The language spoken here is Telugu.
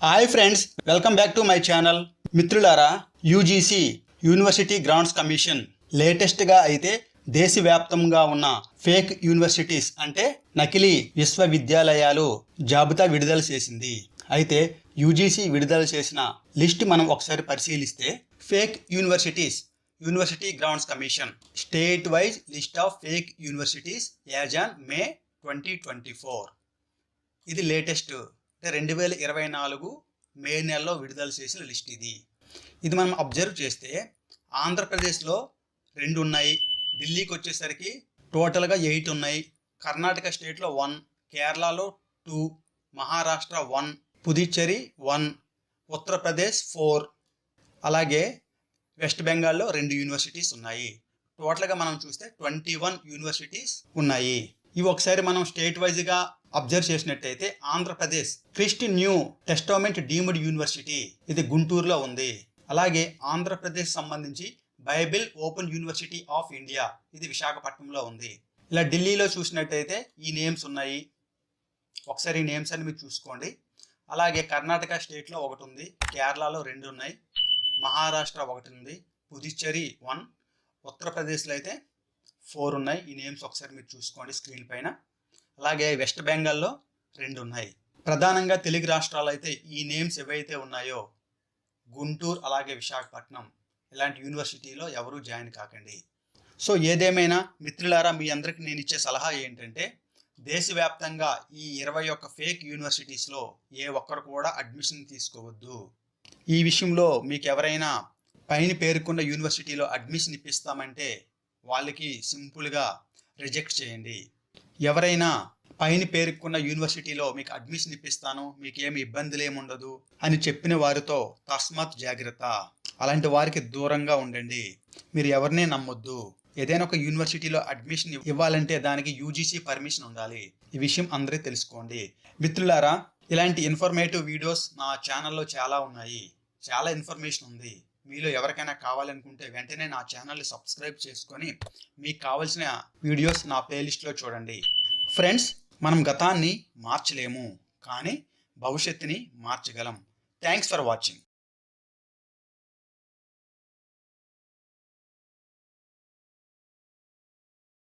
Hi friends welcome back to my channel. మిత్రులారా యూజీసీ యూనివర్సిటీ గ్రాంట్స్ కమిషన్ లేటెస్ట్గా అయితే దేశవ్యాప్తంగా ఉన్న ఫేక్ యూనివర్సిటీస్ అంటే నకిలీ విశ్వవిద్యాలయాలు జాబితా విడుదల చేసింది. అయితే యూజీసీ విడుదల చేసిన లిస్ట్ మనం ఒకసారి పరిశీలిస్తే fake universities university grants commission state wise list of fake universities as on May twenty twenty four. ఇది లేటెస్ట్. అంటే రెండు వేల ఇరవై నాలుగు మే నెలలో విడుదల చేసిన లిస్ట్ ఇది. ఇది మనం అబ్జర్వ్ చేస్తే ఆంధ్రప్రదేశ్లో రెండు ఉన్నాయి. ఢిల్లీకి వచ్చేసరికి టోటల్గా ఎయిట్ ఉన్నాయి. కర్ణాటక స్టేట్లో వన్ కేరళలో two Maharashtra one Puducherry one Uttar Pradesh four అలాగే వెస్ట్ బెంగాల్లో రెండు యూనివర్సిటీస్ ఉన్నాయి. టోటల్గా మనం చూస్తే ట్వంటీ వన్ యూనివర్సిటీస్ ఉన్నాయి. ఇవి ఒకసారి మనం స్టేట్ వైజ్గా అబ్జర్వ్ చేసినట్టయితే Andhra Pradesh Christ new testament deemed university ఇది గుంటూరులో ఉంది. అలాగే ఆంధ్రప్రదేశ్ సంబంధించి Bible open university of India ఇది విశాఖపట్నంలో ఉంది. ఇలా ఢిల్లీలో చూసినట్టయితే ఈ నేమ్స్ ఉన్నాయి. ఒకసారి ఈ నేమ్స్ అని మీరు చూసుకోండి. అలాగే కర్ణాటక స్టేట్లో ఒకటి ఉంది. కేరళలో రెండు ఉన్నాయి. మహారాష్ట్ర ఒకటి ఉంది. పుదుచ్చేరి వన్ ఉత్తరప్రదేశ్లో అయితే ఫోర్ ఉన్నాయి. ఈ నేమ్స్ ఒకసారి మీరు చూసుకోండి స్క్రీన్ పైన. అలాగే వెస్ట్ బెంగాల్లో రెండు ఉన్నాయి. ప్రధానంగా తెలుగు రాష్ట్రాలు అయితే ఈ నేమ్స్ ఏవైతే ఉన్నాయో గుంటూరు అలాగే విశాఖపట్నం ఇలాంటి యూనివర్సిటీలో ఎవరూ జాయిన్ కాకండి. సో ఏదేమైనా మిత్రులారా మీ అందరికి నేను ఇచ్చే సలహా ఏంటంటే దేశవ్యాప్తంగా ఈ ఇరవై ఒక్క ఫేక్ యూనివర్సిటీస్లో ఏ ఒక్కరు కూడా అడ్మిషన్ తీసుకోవద్దు. ఈ విషయంలో మీకు ఎవరైనా పైన పేర్కొన్న యూనివర్సిటీలో అడ్మిషన్ ఇప్పిస్తామంటే వాళ్ళకి సింపుల్గా రిజెక్ట్ చేయండి. ఎవరైనా పైన పేర్కొన్న యూనివర్సిటీలో మీకు అడ్మిషన్ ఇప్పిస్తాను మీకు ఏమి ఇబ్బందులు ఉండదు అని చెప్పిన వారితో తస్మాత్ జాగ్రత్త. అలాంటి వారికి దూరంగా ఉండండి. మీరు ఎవరినే నమ్మొద్దు. ఏదైనా ఒక యూనివర్సిటీలో అడ్మిషన్ ఇవ్వాలంటే దానికి యూజీసీ పర్మిషన్ ఉండాలి. ఈ విషయం అందరూ తెలుసుకోండి. మిత్రులారా ఇలాంటి ఇన్ఫర్మేటివ్ వీడియోస్ నా ఛానల్లో చాలా ఉన్నాయి. చాలా ఇన్ఫర్మేషన్ ఉంది. మీలో ఎవరికైనా కావాలనుకుంటే వెంటనే నా ఛానల్ని సబ్స్క్రైబ్ చేసుకొని మీకు కావాల్సిన వీడియోస్ నా ప్లేలిస్ట్లో చూడండి. ఫ్రెండ్స్ మనం గతాన్ని మార్చలేము కానీ భవిష్యత్తుని మార్చగలం. Thanks for watching.